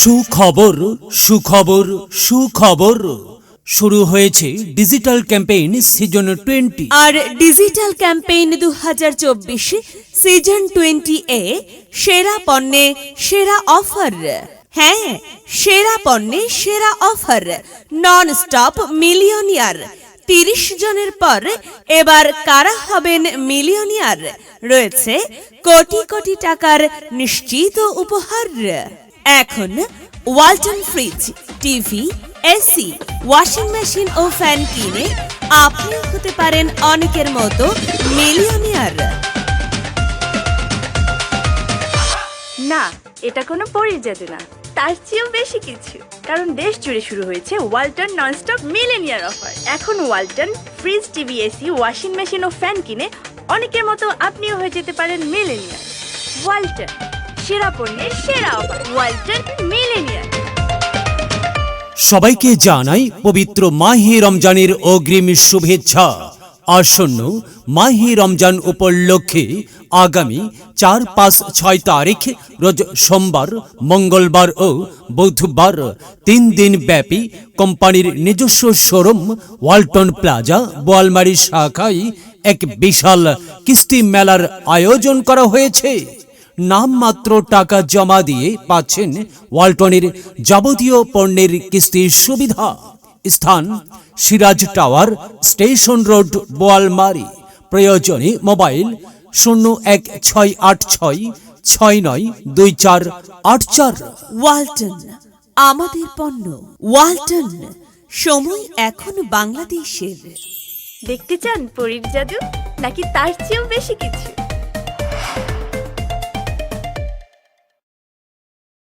সুখবর সুখবর সুখবর। শুরু হয়েছে ডিজিটাল ক্যাম্পেইন সিজন টোয়েন্টি। আর ডিজিটাল ক্যাম্পেইন দু হাজার চব্বিশ সিজন টোয়েন্টি এ সেরা পণ্যে সেরা অফার। হ্যাঁ সেরা পণ্যে সেরা অফার। Non stop millionaire. তিরিশ জনের পর এবার কারা হবেন মিলিয়নিয়ার? রয়েছে কোটি কোটি টাকার নিশ্চিত উপহার। এখন Walton fridge, TV, AC, washing machine ও ফ্যান কিনে আপনিও হতে পারেন অনেকের মতো মিলিয়নিয়ার। না, এটা কোনো জাদু না। তার চেয়েও বেশি কিছু। কারণ দেশ জুড়ে শুরু হয়েছে ওয়ালটন ননস্টপ মিলেনিয়ার অফার। এখন Walton fridge, TV, AC, washing machine ও ফ্যান কিনে অনেকের মতো আপনিও হয়ে যেতে পারেন মিলেনিয়ার ওয়ালটন। সেরা পণ্যের সেরা ওয়ালটন সবাইকে জানাই পবিত্র মাহি রমজানের অগ্রিম শুভেচ্ছা। আসন্ন মাহি রমজান উপলক্ষে আগামী চার পাঁচ ছয় তারিখ, রোজ সোমবার, মঙ্গলবার ও বুধবার তিন দিন ব্যাপী কোম্পানির নিজস্ব শোরুম, ওয়ালটন প্লাজা, বোয়ালমারি শাখায় এক বিশাল কিস্তি মেলার আয়োজন করা হয়েছে। নামমাত্র টাকা জমা দিয়ে পাচ্ছেন ওয়ালটনের যাবতীয় পণ্যের কিস্তির সুবিধা। স্থান Siraj tower station road Boalmari. প্রয়োজনে মোবাইল শূন্য এক ছয় আট ছয় ছয় নয় দুই চার আট চার। ওয়ালটন আমাদের পণ্য। ওয়ালটন সময় এখন বাংলাদেশের। দেখতে চান পরীর জাদু নাকি তার চেয়েও বেশি কিছু?